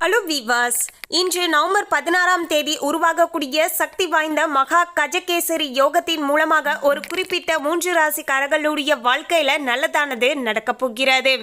Hello விவாஸ் இன்று November பதினாறாம் தேதி உருவாகக்கூடிய சக்தி வாய்ந்த மகா கஜகேசரி யோகத்தின் மூலமாக ஒரு குறிப்பிட்ட மூன்று ராசிக்காரர்களுடைய வாழ்க்கையில நல்லதானது நடக்கப் போகிறது.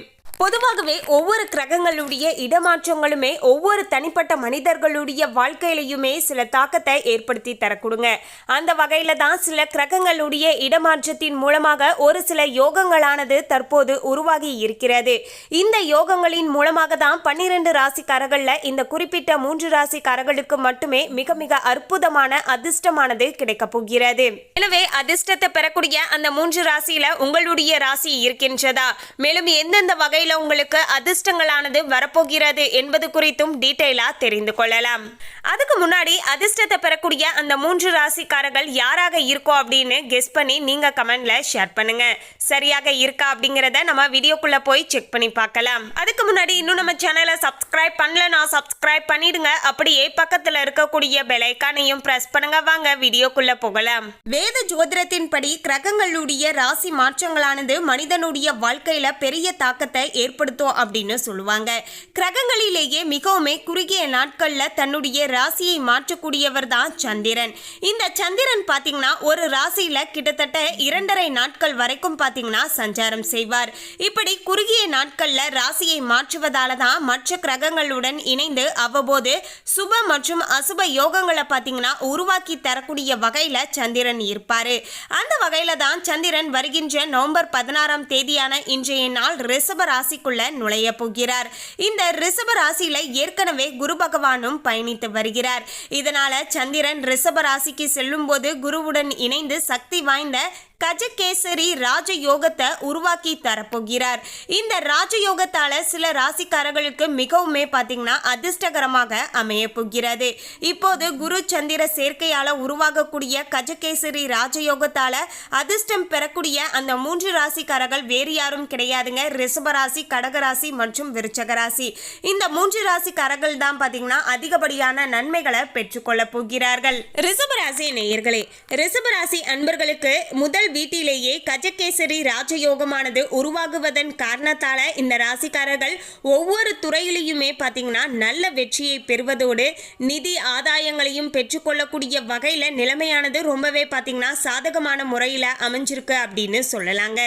பொதுவாகவே ஒவ்வொரு கிரகங்களுடைய இடமாற்றங்களுமே ஒவ்வொரு தனிப்பட்ட மனிதர்களுடைய வாழ்க்கையிலையுமே சில தாக்கத்தை ஏற்படுத்தி தரக்கூடுங்க. அந்த வகையில தான் சில கிரகங்களுடைய இடமாற்றத்தின் மூலமாக ஒரு சில யோகங்களானது தற்போது உருவாகி இருக்கிறது. இந்த யோகங்களின் மூலமாக தான் பன்னிரண்டு ராசிக்காரர்கள்ல இந்த குறிப்பிட்ட மூன்று ராசிக்காரர்களுக்கு மட்டுமே மிக மிக அற்புதமான அதிர்ஷ்டமானது கிடைக்கப் போகிறது. எனவே அதிர்ஷ்டத்தை பெறக்கூடிய அந்த மூன்று ராசியில உங்களுடைய ராசி இருக்கின்றதா? மேலும் எந்தெந்த வகை உங்களுக்கு அதிர்ஷ்டங்களானது வரப்போகிறது என்பது குறித்தும் டீட்டெயிலா தெரிந்து கொள்ளலாம். அதுக்கு முன்னாடி அதிர்ஷ்டத்தை பெறக்கூடிய அந்த மூன்று ராசிக்காரர்கள் யாராக இருக்கோ அப்படின்னு கெஸ் பண்ணி நீங்க கமெண்ட்ல ஷேர் பண்ணுங்க. சரியாக இருக்கா அப்படிங்கறத நம்ம வீடியோக்குள்ள போய் செக் பண்ணி பார்க்கலாம். அதுக்கு முன்னாடி இன்னும் நம்ம சேனலை சப்ஸ்கிரைப் பண்ணலன்னா சப்ஸ்கிரைப் பண்ணிடுங்க. அப்படியே பக்கத்துல இருக்கக்கூடிய பெலைக்கானையும் ப்ரெஸ் பிரஸ் பண்ணுங்க. வாங்க வீடியோக்குள்ள போகலாம். வேத ஜோதிடத்தின் படி கிரகங்களுடைய ராசி மாற்றங்களானது மனிதனுடைய வாழ்க்கையில பெரிய தாக்கத்தை ஏற்படுத்தும் அப்படின்னு சொல்லுவாங்க. கிரகங்களிலேயே மிகவுமே குறுகிய நாட்களில் தன்னுடைய ராசியை மாற்றக்கூடியவர் தான் சந்திரன். இந்த சந்திரன் பார்த்தீங்கன்னா ஒரு ராசியில் கிட்டத்தட்ட இரண்டரை நாட்கள் வரைக்கும் பார்த்தீங்கன்னா சஞ்சாரம் செய்வார். இப்படி குறுகிய நாட்களில் ராசியை மாற்றுவதால தான் மற்ற கிரகங்களுடன் இணைந்து அவ்வப்போது சுப மற்றும் அசுப யோகங்களை பார்த்தீங்கன்னா உருவாக்கி தரக்கூடிய வகையில் சந்திரன் இருப்பார். அந்த வகையில் தான் சந்திரன் வருகின்ற நவம்பர் பதினாறாம் தேதியான இன்றைய நாள் ரிஷப ராசிக்குள்ள நுழைய போகிறார். இந்த ரிஷப ராசியில ஏற்கனவே குரு பகவானும் பயணித்து வருகிறார். இதனால சந்திரன் ரிஷப ராசிக்கு செல்லும் போது குருவுடன் இணைந்து சக்தி வாய்ந்த கஜகேசரி ராஜயோகத்தை உருவாக்கி தரப்போகிறார். இந்த ராஜயோகத்தால சில ராசிக்காரர்களுக்கு மிகவுமே பார்த்தீங்கன்னா அதிர்ஷ்டகரமாக அமைய போகிறது. இப்போது குரு சந்திர சேர்க்கையால உருவாகக்கூடிய கஜகேசரி ராஜயோகத்தால அதிர்ஷ்டம் பெறக்கூடிய அந்த மூன்று ராசிக்காரர்கள் வேறு யாரும் கிடையாதுங்க. ரிஷபராசி கடகராசி மற்றும் விருச்சகராசி இந்த மூன்று ராசிக்காரர்கள் தான் பார்த்தீங்கன்னா அதிகப்படியான நன்மைகளை பெற்றுக்கொள்ள போகிறார்கள். ரிஷபராசி நேயர்களே ரிஷபராசி அன்பர்களுக்கு முதல் வீட்டிலேயே கஜகேசரி ராஜயோகமானது உருவாகுவதன் காரணத்தால இந்த ராசிக்காரர்கள் ஒவ்வொரு துறையிலையுமே பார்த்தீங்கன்னா நல்ல வெற்றியை பெறுவதோடு நிதி ஆதாயங்களையும் பெற்றுக்கொள்ளக்கூடிய வகையில் நிலைமையானது ரொம்பவே பார்த்தீங்கன்னா சாதகமான முறையில் அமைஞ்சிருக்கு அப்படின்னு சொல்லலாங்க.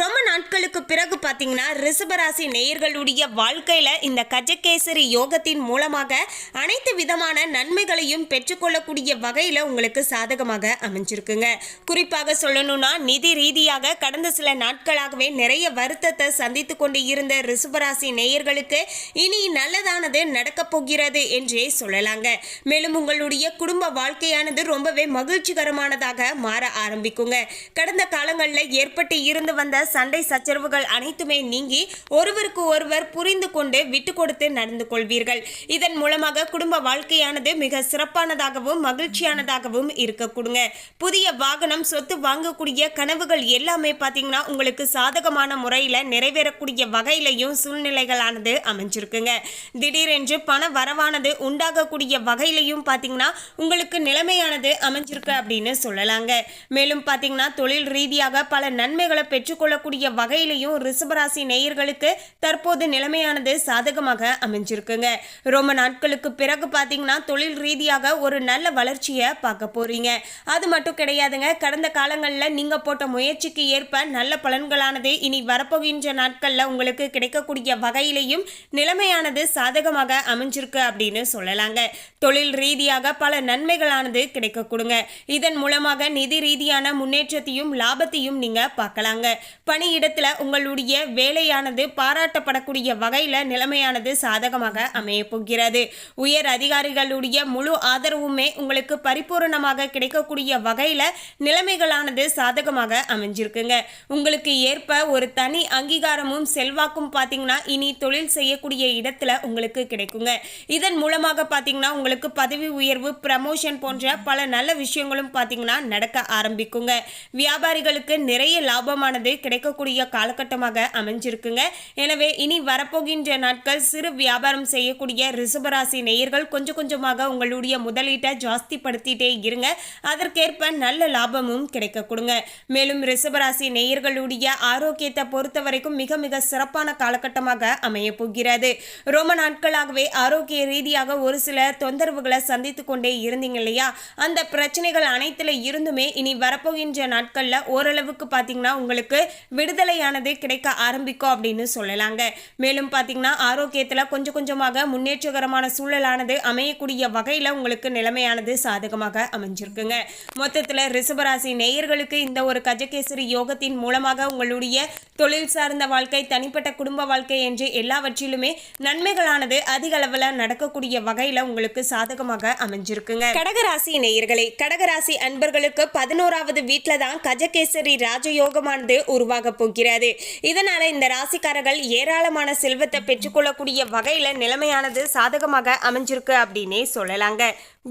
ரொம்ப நாட்களுக்கு பிறகு பாத்தீங்கன்னா ரிஷபராசி நேயர்களுடைய வாழ்க்கையில இந்த கஜகேசரி யோகத்தின் மூலமாக அனைத்து விதமான நன்மைகளையும் பெற்றுக்கொள்ளக்கூடிய வகையில் உங்களுக்கு சாதகமாக அமைஞ்சிருக்குங்க. குறிப்பாக சொல்லணும் சொல்லணும்னா நிதி ரீதியாக கடந்த சில நாட்களாகவே நிறைய வருத்தத்தை சந்தித்து கொண்டு இருந்த ரிசுபராசி நேயர்களுக்கு இனி நல்லதானது நடக்கப் போகிறது என்றே சொல்லலாங்க. மேலும் உங்களுடைய குடும்ப வாழ்க்கையானது ரொம்பவே மகிழ்ச்சிகரமானதாக மாற ஆரம்பிக்குங்க. கடந்த காலங்களில் ஏற்பட்டு இருந்து வந்த சண்டை சச்சரவுகள் அனைத்துமே நீங்கி ஒருவருக்கு ஒருவர் புரிந்து கொண்டு விட்டு கொடுத்து நடந்து கொள்வீர்கள். இதன் மூலமாக குடும்ப வாழ்க்கையானது மிக சிறப்பானதாகவும் மகிழ்ச்சியானதாகவும் இருக்கக்கூடுங்க புதிய வாகனம் சொத்து வாங்கக்கூடிய கனவுகள் எல்லாமே பார்த்தீங்கன்னா உங்களுக்கு சாதகமான முறையில் நிறைவேறக்கூடிய வகையிலையும் சூழ்நிலைகளானது அமைஞ்சிருக்குங்க. திடீரென்று பண வரவானது உண்டாகக்கூடிய வகையிலையும் பார்த்தீங்கன்னா உங்களுக்கு நிலைமையானது அமைஞ்சிருக்கு அப்படின்னு சொல்லலாங்க. மேலும் பார்த்தீங்கன்னா தொழில் ரீதியாக பல நன்மைகளை பெற்றுக்கொள்ளக்கூடிய வகையிலையும் ரிஷபராசி நேயர்களுக்கு தற்போது நிலைமையானது சாதகமாக அமைஞ்சிருக்குங்க. ரொம்ப நாட்களுக்கு பிறகு பார்த்தீங்கன்னா தொழில் ரீதியாக ஒரு நல்ல வளர்ச்சியை பார்க்க போறீங்க. அது மட்டும் கிடையாதுங்க. கடந்த காலங்களில் நீங்கள் போட்ட முயற்சிக்கு ஏற்ப நல்ல பலன்களானது இனி வரப்போகின்ற நாட்களில் உங்களுக்கு கிடைக்கக்கூடிய வகையிலையும் நிலைமையானது சாதகமாக அமைஞ்சிருக்கு அப்படின்னு சொல்லலாங்க. தொழில் ரீதியாக பல நன்மைகளானது கிடைக்க கொடுங்க இதன் மூலமாக நிதி ரீதியான முன்னேற்றத்தையும் லாபத்தையும் நீங்கள் பார்க்கலாங்க. பணியிடத்தில் உங்களுடைய வேலையானது பாராட்டப்படக்கூடிய வகையில் நிலைமையானது சாதகமாக அமைய போகிறது. உயர் அதிகாரிகளுடைய முழு ஆதரவுமே உங்களுக்கு பரிபூரணமாக கிடைக்கக்கூடிய வகையில் நிலைமைகளானது சாதகமாக அமைஞ்சிருக்குங்க. உங்களுக்கு ஏற்ப ஒரு தனி அங்கீகாரமும் செல்வாக்கும் பார்த்தீங்கன்னா இனி தொழில் செய்யக்கூடிய இடத்துல உங்களுக்கு கிடைக்குங்க. இதன் மூலமாக பார்த்தீங்கன்னா உங்களுக்கு பதவி உயர்வு ப்ரமோஷன் போன்ற பல நல்ல விஷயங்களும் பார்த்தீங்கன்னா நடக்க ஆரம்பிக்குங்க. வியாபாரிகளுக்கு நிறைய லாபமானது கிடைக்கக்கூடிய காலகட்டமாக அமைஞ்சிருக்குங்க. எனவே இனி வரப்போகின்ற நாட்கள் சிறு வியாபாரம் செய்யக்கூடிய ரிசபராசி நேயர்கள் கொஞ்சம் கொஞ்சமாக உங்களுடைய முதலீட்டை ஜாஸ்திப்படுத்திட்டே இருங்க. அதற்கேற்ப நல்ல லாபமும் கிடைக்க கொடுங்க. மேலும் ரிஷபராசி நேயர்களுடைய ஆரோக்கியத்தை பொறுத்த வரைக்கும் மிக மிக சிறப்பான காலகட்டமாக அமைய போகிறது. ரொம்ப நாட்களாகவே ஆரோக்கிய ரீதியாக ஒரு சில தொந்தரவுகளை சந்தித்து கொண்டே இருந்தீங்க இல்லையா? அந்த பிரச்சனைகள் அனைத்துல இருந்துமே இனி வரப்போகின்ற நாட்கள்ல ஓரளவுக்கு பாத்தீங்கன்னா உங்களுக்கு விடுதலையானது கிடைக்க ஆரம்பிக்கும் அப்படின்னு சொல்லலாங்க. மேலும் பாத்தீங்கன்னா ஆரோக்கியத்துல கொஞ்சம் கொஞ்சமாக முன்னேற்றகரமான சூழலானது அமையக்கூடிய வகையில உங்களுக்கு நிலைமையானது சாதகமாக அமைஞ்சிருக்குங்க. மொத்தத்துல ரிஷபராசி நேயர்களுக்கு இந்த ஒரு கஜகேசரி யோகத்தின் மூலமாக உங்களுடைய தொழில் சார்ந்த வாழ்க்கை தனிப்பட்ட குடும்ப வாழ்க்கை என்று எல்லாவற்றிலுமே நன்மைகளானது அதிக அளவில் நடக்கக்கூடிய வகையில உங்களுக்கு சாதகமாக அமைஞ்சிருக்குங்க. கடகராசி நேயர்களே கடகராசி அன்பர்களுக்கு பதினோராவது வீட்டில் தான் கஜகேசரி ராஜயோகமானது உருவாக போகிறது. இதனால இந்த ராசிக்காரர்கள் ஏராளமான செல்வத்தை பெற்றுக்கொள்ளக்கூடிய வகையில நிலைமையானது சாதகமாக அமைஞ்சிருக்கு அப்படின்னே சொல்லலாங்க.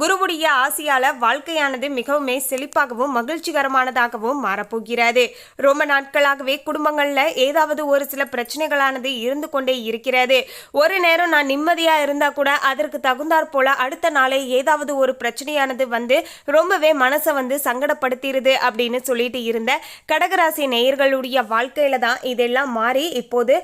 குருவுடைய ஆசையால வாழ்க்கையானது மிகவுமே செழிப்பாகவும் மகிழ்ச்சிகரமானதாகவும் மாறப்போகிறது. ரொம்ப நாட்களாகவே குடும்பங்களில் ஏதாவது ஒரு சில பிரச்சனைகளானது இருந்து கொண்டே இருக்கிறது. ஒரு நேரம் நான் நிம்மதியாக இருந்தால் கூட அதற்கு தகுந்தாற் போல அடுத்த நாளே ஏதாவது ஒரு பிரச்சனையானது வந்து ரொம்பவே மனசை வந்து சங்கடப்படுத்திடுது அப்படின்னு சொல்லிட்டு இருந்த கடகராசி நேயர்களுடைய வாழ்க்கையில தான் இதெல்லாம் மாறி இப்போது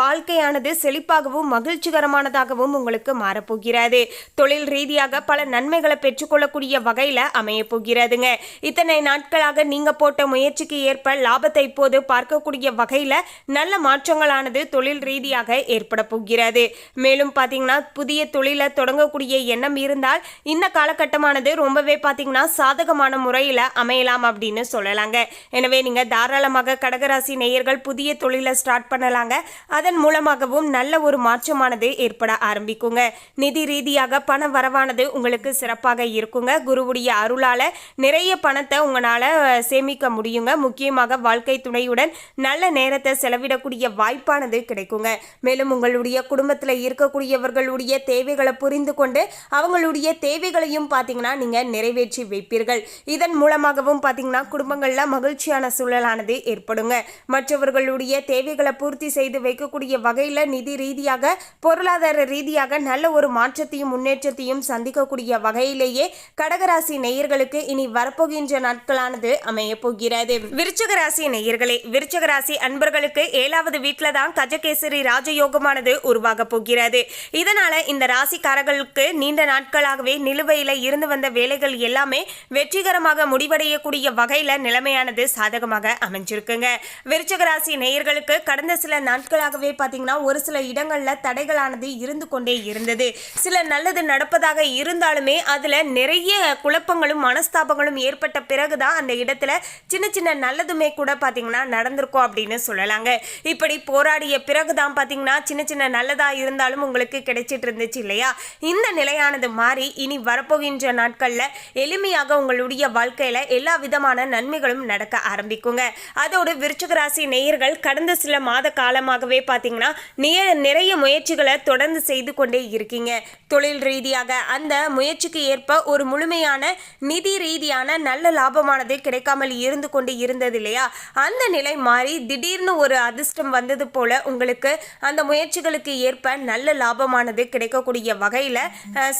வாழ்க்கையானது செழிப்பாகவும் மகிழ்ச்சிகரமானதாகவும் உங்களுக்கு மாறப்போகிறது. தொழில் ரீதியாக பல நன்மைகளை பெற்றுக்கொள்ளக்கூடிய வகையில் அமைய போகிறதுங்க இத்தனை நாட்களாக நீங்க போட்ட முயற்சிக்கு ஏற்ப லாபத்தை இப்போது பார்க்கக்கூடிய வகையில் நல்ல மாற்றங்களானது தொழில் ரீதியாக ஏற்பட போகிறது. மேலும் பார்த்தீங்கன்னா புதிய தொழிலை தொடங்கக்கூடிய எண்ணம் இருந்தால் இந்த காலகட்டமானது ரொம்பவே பார்த்தீங்கன்னா சாதகமான முறையில் அமையலாம் அப்படின்னு சொல்லலாங்க. எனவே நீங்கள் தாராளமாக கடகராசி நேயர்கள் புதிய தொழிலை ஸ்டார்ட் பண்ணலாங்க. அதன் மூலமாகவும் நல்ல ஒரு மாற்றமானது ஏற்பட ஆரம்பிக்குங்க. நிதி ரீதியாக பண வரவானது உங்களுக்கு சிறப்பாக இருக்குங்க. குருவுடைய அருளால் நிறைய பணத்தை உங்களால சேமி சேமிக்க முடியுங்க. முக்கியமாக வாழ்க்கை துணையுடன் நல்ல நேரத்தை செலவிடக்கூடிய வாய்ப்பானது கிடைக்குங்க. மேலும் உங்களுடைய குடும்பத்தில் இருக்கக்கூடியவர்களுடைய தேவைகளை புரிந்து கொண்டு அவங்களுடைய தேவைகளையும் பார்த்தீங்கன்னா நீங்க நிறைவேற்றி வைப்பீர்கள். இதன் மூலமாகவும் பார்த்தீங்கன்னா குடும்பங்களில் மகிழ்ச்சியான சூழலானது ஏற்படுங்க. மற்றவர்களுடைய தேவைகளை பூர்த்தி செய்து வைக்கக்கூடிய வகையில் நிதி ரீதியாக பொருளாதார ரீதியாக நல்ல ஒரு மாற்றத்தையும் முன்னேற்றத்தையும் சந்திக்கக்கூடிய வகையிலேயே கடகராசி நேயர்களுக்கு இனி வரப்போகின்ற நாட்களானது அமைய போகிறது. விருச்சக ராசி நேயர்களே விருச்சக ராசி அன்பர்களுக்கு ஏழாவது வீட்டில தான் கஜகேசரி ராஜயோகமானது உருவாக போகிறது. இதனால இந்த ராசிக்காரர்களுக்கு நீண்ட நாட்களாகவே நிலுவையில இருந்து வந்த வேலைகள் எல்லாமே வெற்றிகரமாக முடிவடையக்கூடிய வகையில நிலைமையானது சாதகமாக அமைஞ்சிருக்குங்க. விருச்சக ராசி நேயர்களுக்கு கடந்த சில நாட்களாகவே பாத்தீங்கன்னா ஒரு சில இடங்கள்ல தடைகளானது இருந்து கொண்டே இருந்தது. சில நல்லது நடப்பதாக இருந்தாலுமே அதுல நிறைய குழப்பங்களும் மனஸ்தாபங்களும் ஏற்பட்ட பிறகுதான் அந்த இடத்துல சின்ன சின்ன நல்லதுமே கூட பாத்தீங்கன்னா நடந்திருக்கும் அப்படின்னு சொல்லலாங்க. இப்படி போராடிய பிறகுதான் பாத்தீங்கன்னா சின்ன சின்ன நல்லதா இருந்தாலும் உங்களுக்கு கிடைச்சிட்டு இருந்துச்சு இல்லையா? இந்த நிலையானது மாறி இனி வரப்போகின்ற நாட்கள்ல எளிமையாக உங்களுடைய வாழ்க்கையில எல்லா விதமான நன்மைகளும் நடக்க ஆரம்பிக்குங்க. அதோடு விருச்சிக ராசி நேயர்கள் கடந்த சில மாத காலமாகவே பார்த்தீங்கன்னா நிறைய முயற்சிகளை தொடர்ந்து செய்து கொண்டே இருக்கீங்க. தொழில் ரீதியாக அந்த முயற்சிக்கு ஏற்ப ஒரு முழுமையான நிதி ரீதியான நல்ல லாபமானது கிடைக்காமல் இருந்து கொண்டு இருந்தது இல்லையா? அந்த நிலை மாறி திடீர்னு ஒரு அதிர்ஷ்டம் வந்தது போல உங்களுக்கு அந்த முயற்சிகளுக்கு ஏற்ப நல்ல லாபமானது கிடைக்கக்கூடிய வகையில்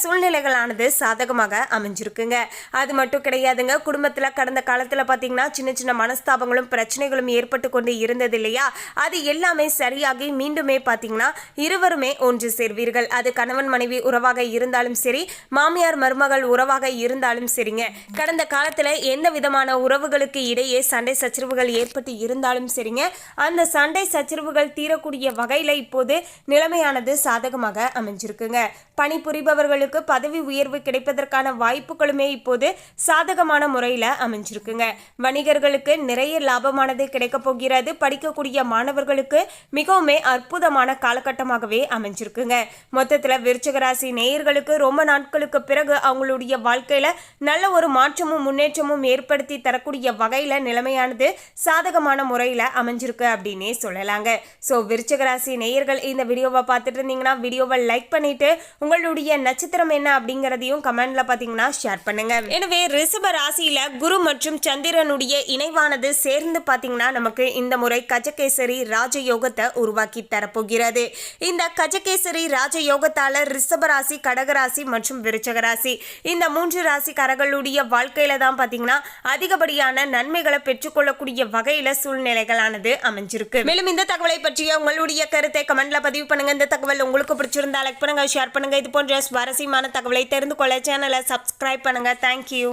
சூழ்நிலைகளானது சாதகமாக அமைஞ்சிருக்குங்க. அது மட்டும் கிடையாதுங்க. குடும்பத்தில் கடந்த காலத்தில் பார்த்தீங்கன்னா சின்ன சின்ன மனஸ்தாபங்களும் பிரச்சனைகளும் ஏற்பட்டு கொண்டு இருந்தது இல்லையா? அது எல்லாமே சரியாகி மீண்டுமே பார்த்தீங்கன்னா இருவருமே ஒன்று சேர்வீர்கள். அது கணவன் மனைவி உறவாக இருந்தாலும் சரி மாமியார் மருமகள் உறவாக இருந்தாலும் சரிங்க. கடந்த காலத்தில் எந்த விதமான உறவுகளுக்கு இடையே சண்டை சச்சரவுகள் ஏற்பட்டு இருந்தாலும் சரிங்க. அந்த சண்டை சச்சரவுகள் தீரக்கூடிய வகையில் இப்போது நிலைமையானது சாதகமாக அமைஞ்சிருக்குங்க. பணிபுரிபவர்களுக்கு பதவி உயர்வு கிடைப்பதற்கான வாய்ப்புகளுமே இப்போது சாதகமான முறையில் அமைஞ்சிருக்குங்க. வணிகர்களுக்கு நிறைய லாபமானது கிடைக்கப் போகிறது. படிக்கக்கூடிய மாணவர்களுக்கு மிகவுமே அற்புதமான காலகட்டமாகவே அமைஞ்சிருக்குங்க. மொத்தத்தில் விருச்சகராசி நேயர்களுக்கு ரொம்ப நாட்களுக்கு பிறகு அவங்களுடைய வாழ்க்கையில நல்ல ஒரு மாற்றமும் முன்னேற்றமும் ஏற்படுத்தி தரக்கூடிய வகையில நிலைமையானது சாதகமான முறையில் அமைஞ்சிருக்கு அப்படின்னே சொல்லலாங்க. ஸோ விருச்சகராசி நேயர்கள் இந்த வீடியோவை பார்த்துட்டு இருந்தீங்கன்னா வீடியோவை லைக் பண்ணிட்டு உங்களுடைய நட்சத்திரம் என்ன அப்படிங்கறதையும் கமெண்ட்ல பாத்தீங்கன்னா ஷேர் பண்ணுங்க. எனவே ரிஷப ராசியில குரு மற்றும் சந்திரனுடைய இணைவானது சேர்ந்து பாத்தீங்கன்னா நமக்கு இந்த முறை கஜகேசரி ராஜயோகத்தை உருவாக்கி தரப்போகிறது. இந்த கஜகேசரி ராஜயோகத்தால ரிஷப ராசி கடகராசி மற்றும் விருச்சகராசி இந்த மூன்று ராசிக்காரர்களுடைய வாழ்க்கையில தான் பாத்தீங்கன்னா அதிகப்படியான நன்மைகளை பெற்றுக்கொள்ளக்கூடிய வகையில சூழ்நிலைகளானது அமைஞ்சிருக்கு. மேலும் இந்த தகவலை பற்றிய உங்களுடைய கருத்தை கமெண்ட்ல பதிவு பண்ணுங்க. இந்த தகவல் உங்களுக்கு பிடிச்சிருந்தா லைக் பண்ணுங்க ஷேர் பண்ணுங்க. இது போன்ற சுவாரஸ்யமான தகவலை தெரிந்து கொள்ள சேனலை சப்ஸ்கிரைப் பண்ணுங்க. தேங்க்யூ